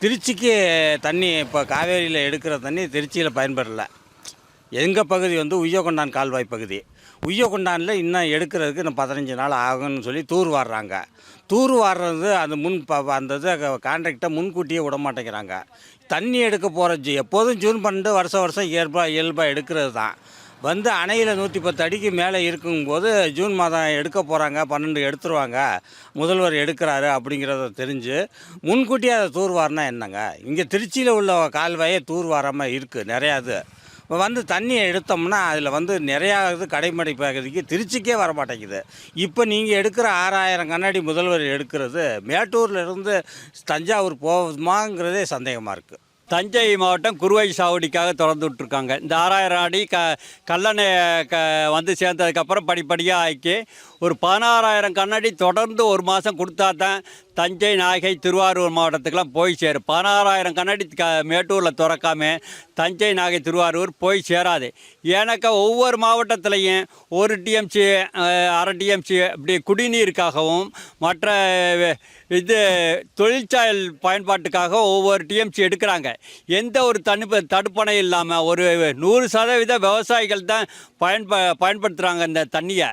திருச்சிக்கு தண்ணி இப்போ காவேரியில் எடுக்கிற தண்ணி திருச்சியில் பயன்படல. எங்கள் பகுதி வந்து உய்யகொண்டான் கால்வாய் பகுதி. உய்யகொண்டானில் இன்னும் எடுக்கிறதுக்கு இன்னும் பதினஞ்சு நாள் ஆகும்னு சொல்லி தூர் வாடுறாங்க தூர் வாடுறது அது முன் ப- அந்த இதை கான்ட்ராக்டை முன்கூட்டியே விட மாட்டேங்கிறாங்க. தண்ணி எடுக்க போகிற எப்போதும் ஜூன் பன்னெண்டு வருஷம் வருஷம் இயல்பாக இயல்பாக எடுக்கிறது தான். வந்து அணையில் நூற்றி பத்து அடிக்கு மேலே இருக்கும்போது ஜூன் மாதம் எடுக்க போகிறாங்க பன்னெண்டு எடுத்துருவாங்க. முதல்வர் எடுக்கிறாரு அப்படிங்கிறத தெரிஞ்சு முன்கூட்டியே அதை தூர்வாரினா என்னங்க? இங்கே திருச்சியில் உள்ள கால்வாயே தூர்வாராமல் இருக்குது நிறையா இது. இப்போ வந்து தண்ணியை எடுத்தோம்னா அதில் வந்து நிறையா இது கடைமடை பகுதிக்கு திருச்சிக்கே வர மாட்டேங்குது இப்போ நீங்கள் எடுக்கிற ஆறாயிரம் கண்ணாடி முதல்வர் எடுக்கிறது மேட்டூர்லேருந்து தஞ்சாவூர் போகுமாங்கிறதே சந்தேகமாக இருக்குது தஞ்சை மாவட்டம் குருவை சாவடிக்காக திறந்து விட்ருக்காங்க இந்த ஆறாயிரம் அடி க கல்லணை க வந்து சேர்ந்ததுக்கப்புறம் படிப்படியாக ஆக்கி ஒரு பதினாறாயிரம் கண்ணாடி தொடர்ந்து ஒரு மாதம் கொடுத்தா தான் தஞ்சை நாகை திருவாரூர் மாவட்டத்துக்கெலாம் போய் சேரும். பதினாறாயிரம் கண்ணாடி க மேட்டூரில் திறக்காம தஞ்சை நாகை திருவாரூர் போய் சேராது. ஏன்னாக்கா ஒவ்வொரு மாவட்டத்துலேயும் ஒரு டிஎம்சி அரை டிஎம்சி இப்படி குடிநீருக்காகவும் மற்ற இது தொழிற்சாலை பயன்பாட்டுக்காக ஒவ்வொரு டிஎம்சி எடுக்கிறாங்க. எந்த ஒரு தடுப்பு தடுப்பணை இல்லாமல் ஒரு நூறு சதவீத விவசாயிகள் தான் பயன்ப பயன்படுத்துகிறாங்க இந்த தண்ணியை.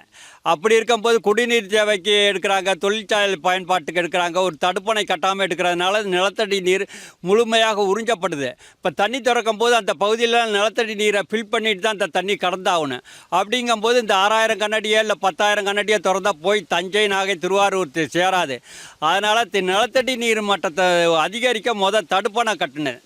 அப்படி இருக்கும்போது குடிநீர் தேவைக்கு எடுக்கிறாங்க தொழிற்சாலை பயன்பாட்டுக்கு எடுக்கிறாங்க ஒரு தடுப்பணை கட்டாமல் எடுக்கிறதுனால நிலத்தடி நீர் முழுமையாக உறிஞ்சப்படுது. இப்போ தண்ணி திறக்கும் போது அந்த பகுதியில் நிலத்தடி நீரை ஃபில் பண்ணிட்டு தான் அந்த தண்ணி கடந்தாகணும். அப்படிங்கும்போது இந்த ஆறாயிரம் கண்ணடியோ இல்லை பத்தாயிரம் கண்ணடியோ திறந்தால் போய் தஞ்சை நாகை திருவாரூர் சேராது. அதனால் நிலத்தடி நீர் மட்டத்தை அதிகரிக்க முத தடுப்பணை கட்டினேன்